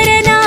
ശരണ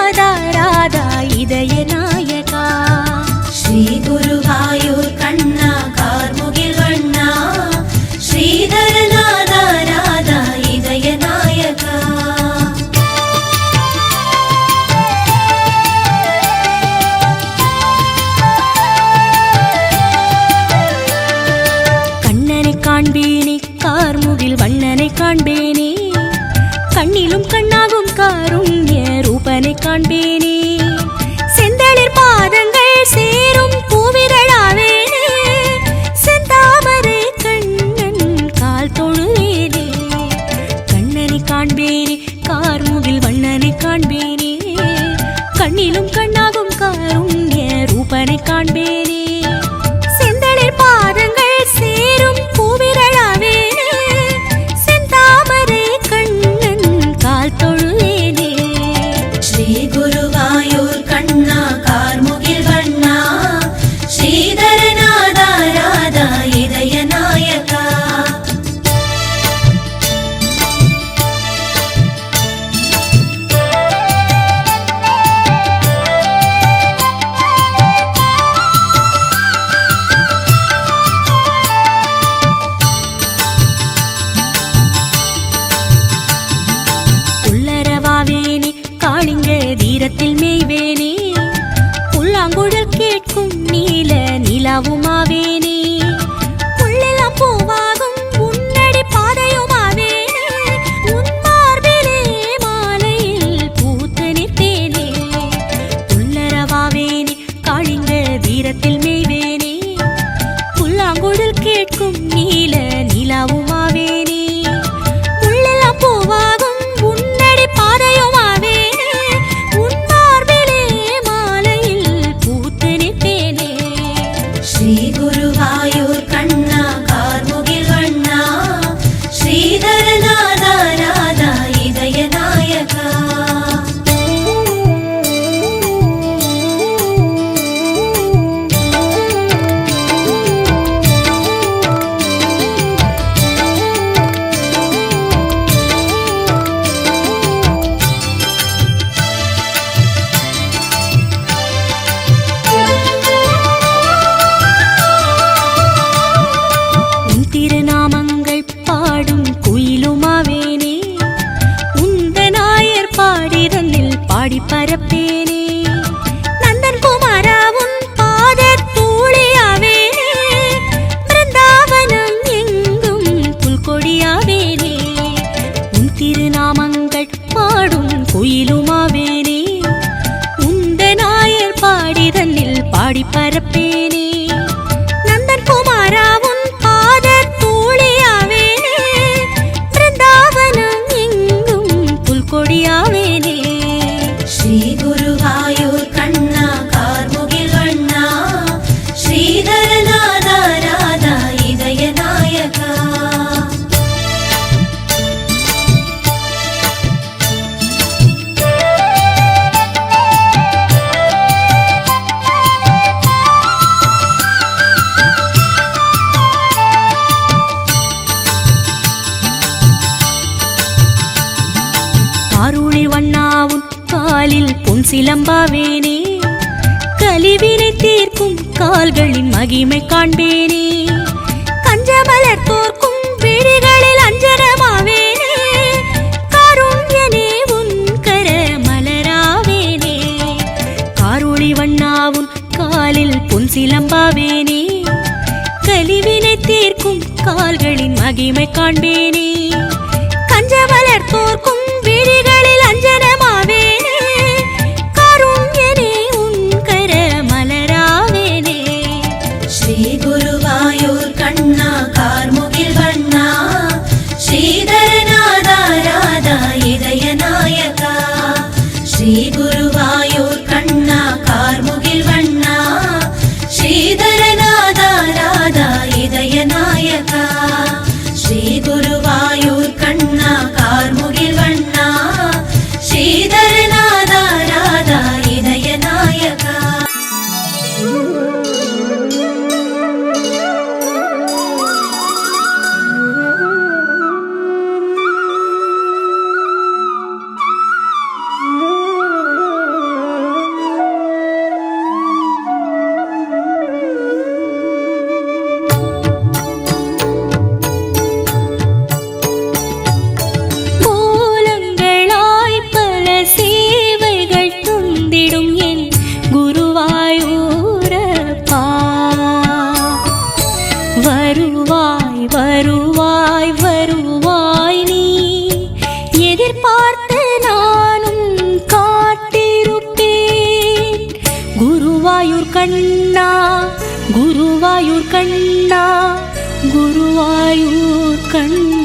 உன்னிடத்தில் மேய்வேனே. புல்லாங்குழல் கேட்கும் நீல நிலாவுமாவேன். மகிமை காண்பே கண்டா குருவாயூர் கண்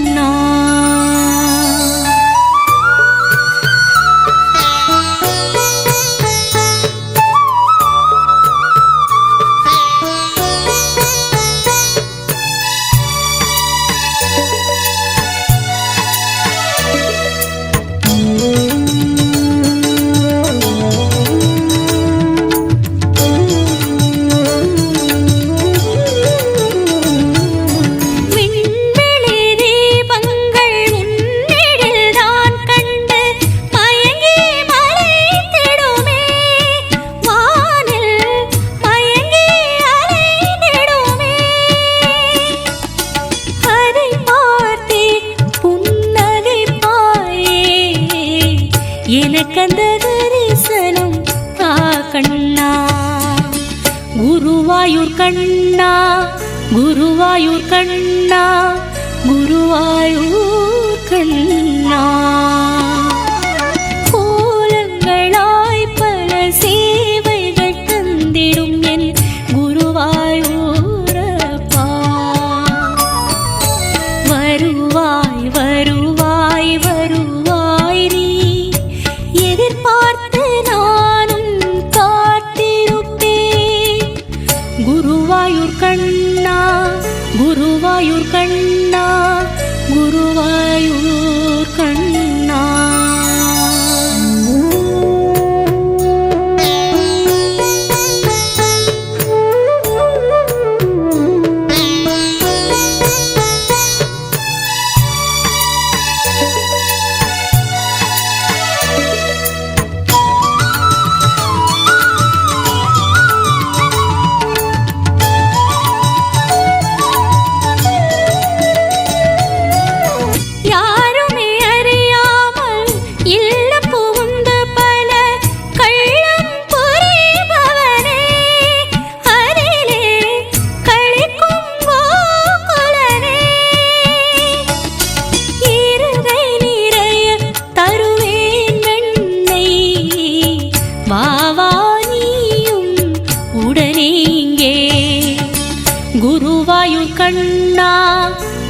குருவாயூர் கண்ணா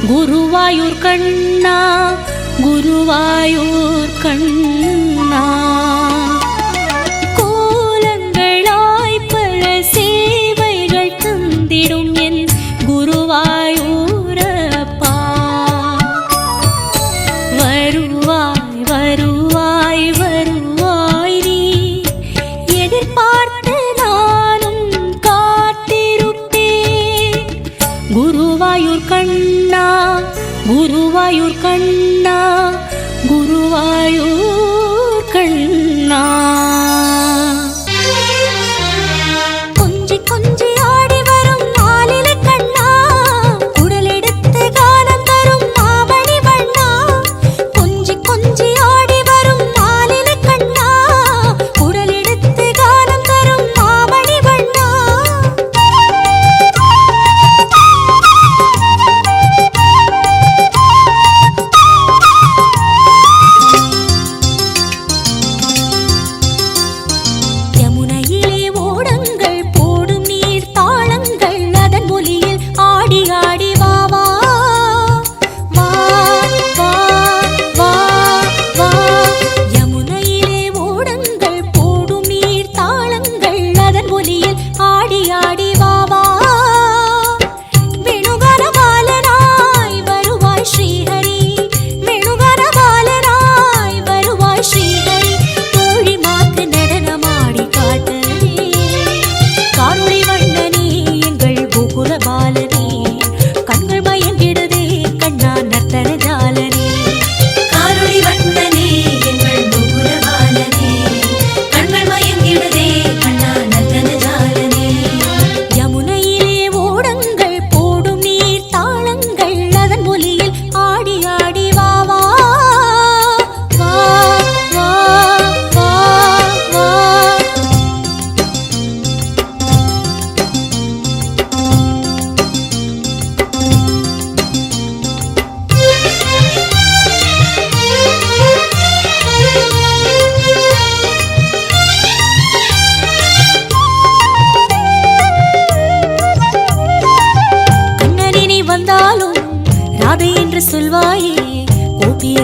குருவாயூர் கண்ணா குருவாயூர் கண்ணா. கோலங்களாய் பல சேவைகள் தந்திடும் என்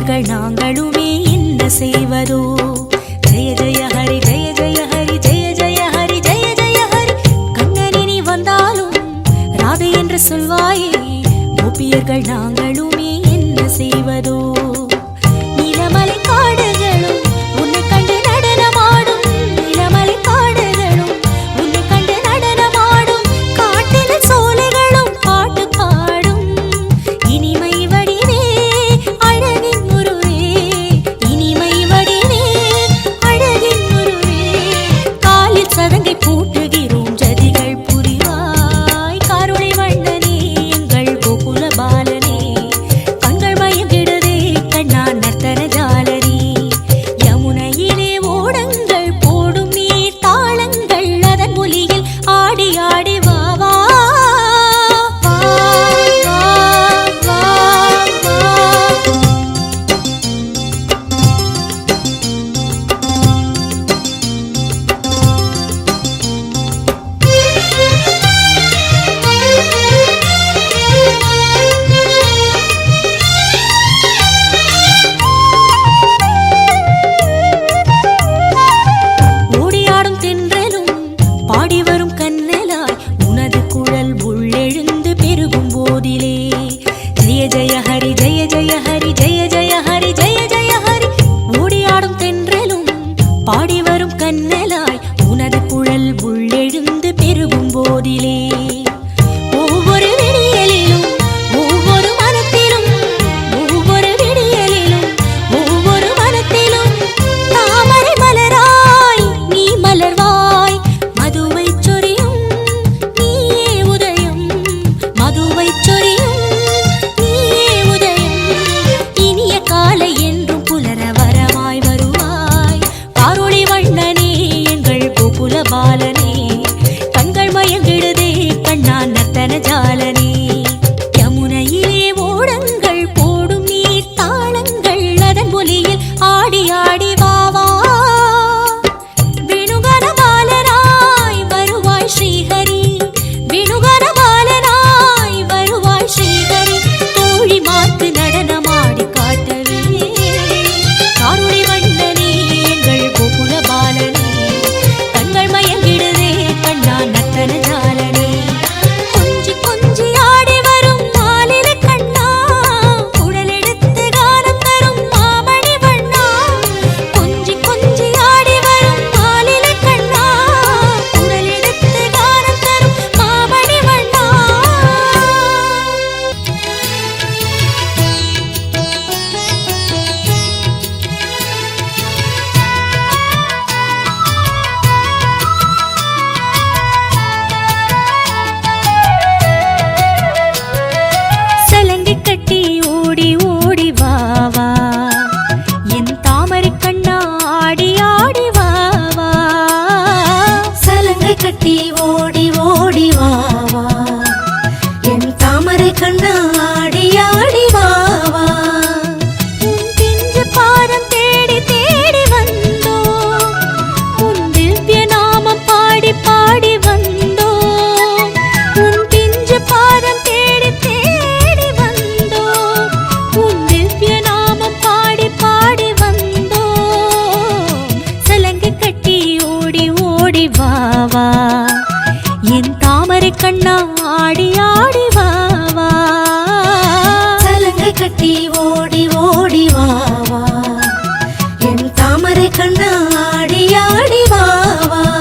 மகள்கள் நாங்களும்